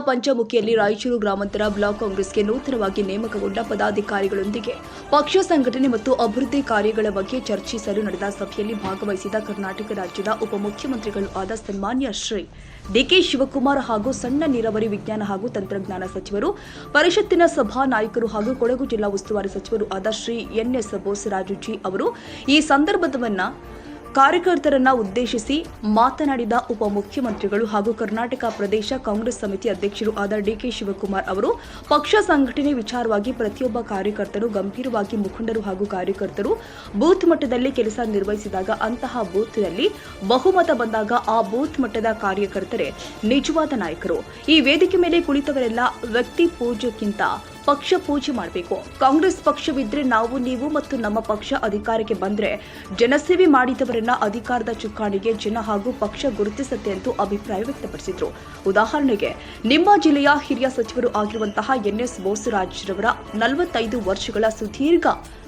ಪಂಚಮುಖಿಯಲ್ಲಿ ರಾಯಚೂರು ಗ್ರಾಮಾಂತರ ಬ್ಲಾಕ್ ಕಾಂಗ್ರೆಸ್ಗೆ ನೂತನವಾಗಿ ನೇಮಕಗೊಂಡ ಪದಾಧಿಕಾರಿಗಳೊಂದಿಗೆ ಪಕ್ಷ ಸಂಘಟನೆ ಮತ್ತು ಅಭಿವೃದ್ಧಿ ಕಾರ್ಯಗಳ ಬಗ್ಗೆ ಚರ್ಚಿಸಲು ನಡೆದ ಸಭೆಯಲ್ಲಿ ಭಾಗವಹಿಸಿದ ಕರ್ನಾಟಕ ರಾಜ್ಯದ ಉಪಮುಖ್ಯಮಂತ್ರಿಗಳು ಆದ ಸನ್ಮಾನ್ಯ ಶ್ರೀ ಡಿಕೆ ಶಿವಕುಮಾರ್ ಹಾಗೂ ಸಣ್ಣ ನೀರಾವರಿ ವಿಜ್ಞಾನ ಹಾಗೂ ತಂತ್ರಜ್ಞಾನ ಸಚಿವರು, ಪರಿಷತ್ತಿನ ಸಭಾ ನಾಯಕರು ಹಾಗೂ ಕೊಡಗು ಜಿಲ್ಲಾ ಉಸ್ತುವಾರಿ ಸಚಿವರು ಆದ ಶ್ರೀ ಎನ್ಎಸ್ ಬೋಸರಾಜುಜಿ ಅವರು ಈ ಸಂದರ್ಭವನ್ನ ಕಾರ್ಯಕರ್ತರನ್ನ ಉದ್ದೇಶಿಸಿ ಮಾತನಾಡಿದ ಉಪಮುಖ್ಯಮಂತ್ರಿಗಳು ಹಾಗೂ ಕರ್ನಾಟಕ ಪ್ರದೇಶ ಕಾಂಗ್ರೆಸ್ ಸಮಿತಿ ಅಧ್ಯಕ್ಷರು ಆದ ಡಿಕೆ ಶಿವಕುಮಾರ್ ಅವರು, ಪಕ್ಷ ಸಂಘಟನೆ ವಿಚಾರವಾಗಿ ಪ್ರತಿಯೊಬ್ಬ ಕಾರ್ಯಕರ್ತರು ಗಂಭೀರವಾಗಿ ಮುಖಂಡರು ಹಾಗೂ ಕಾರ್ಯಕರ್ತರು ಬೂತ್ ಮಟ್ಟದಲ್ಲಿ ಕೆಲಸ ನಿರ್ವಹಿಸಿದಾಗ ಅಂತಹ ಬೂತ್ನಲ್ಲಿ ಬಹುಮತ ಬಂದಾಗ ಆ ಬೂತ್ ಮಟ್ಟದ ಕಾರ್ಯಕರ್ತರೇ ನಿಜವಾದ ನಾಯಕರು. ಈ ವೇದಿಕೆ ಮೇಲೆ ಕುಳಿತವರೆಲ್ಲ ವ್ಯಕ್ತಿ ಪೂಜೆಗಿಂತ ಪಕ್ಷ ಪೂಜೆ ಮಾಡಬೇಕು. ಕಾಂಗ್ರೆಸ್ ಪಕ್ಷವಿದ್ರೆ ನಾವು, ನೀವು ಮತ್ತು ನಮ್ಮ ಪಕ್ಷ ಅಧಿಕಾರಕ್ಕೆ ಬಂದ್ರೆ ಜನಸೇವೆ ಮಾಡಿದವರನ್ನ ಅಧಿಕಾರದ ಚುಕ್ಕಾಣಿಗೆ ಜನ ಹಾಗೂ ಪಕ್ಷ ಗುರುತಿಸುತ್ತೆ ಎಂದು ಅಭಿಪ್ರಾಯ ವ್ಯಕ್ತಪಡಿಸಿದ್ರು. ಉದಾಹರಣೆಗೆ, ನಿಮ್ಮ ಜಿಲ್ಲೆಯ ಹಿರಿಯ ಸಚಿವರು ಆಗಿರುವಂತಹ ಎನ್ಎಸ್ ಬೋಸರಾಜ್ರವರ ನಲವತ್ತೈದು ವರ್ಷಗಳ ಸುದೀರ್ಘ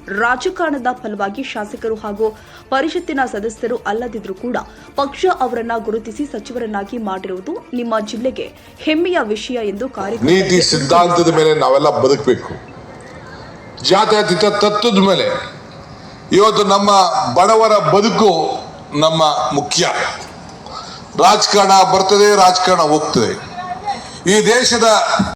ರಾಜಕಾರಣದ ಫಲವಾಗಿ ಶಾಸಕರು ಹಾಗೂ ಪರಿಷತ್ತಿನ ಸದಸ್ಯರು ಅಲ್ಲದಿದ್ರೂ ಕೂಡ ಪಕ್ಷ ಅವರನ್ನ ಗುರುತಿಸಿ ಸಚಿವರನ್ನಾಗಿ ಮಾಡಿರುವುದು ನಿಮ್ಮ ಜಿಲ್ಲೆಗೆ ಹೆಮ್ಮೆಯ ವಿಷಯ ಎಂದು ನೀತಿ ಸಿದ್ಧಾಂತದ ಮೇಲೆ ನಾವೆಲ್ಲ ಬದುಕಬೇಕು. ಜಾತ್ಯತೀತ ತತ್ವದ ಮೇಲೆ. ಇವತ್ತು ನಮ್ಮ ಬಡವರ ಬದುಕು ನಮ್ಮ ಮುಖ್ಯ. ರಾಜಕಾರಣ ಬರ್ತದೆ, ರಾಜಕಾರಣ ಹೋಗ್ತದೆ. ಈ ದೇಶದ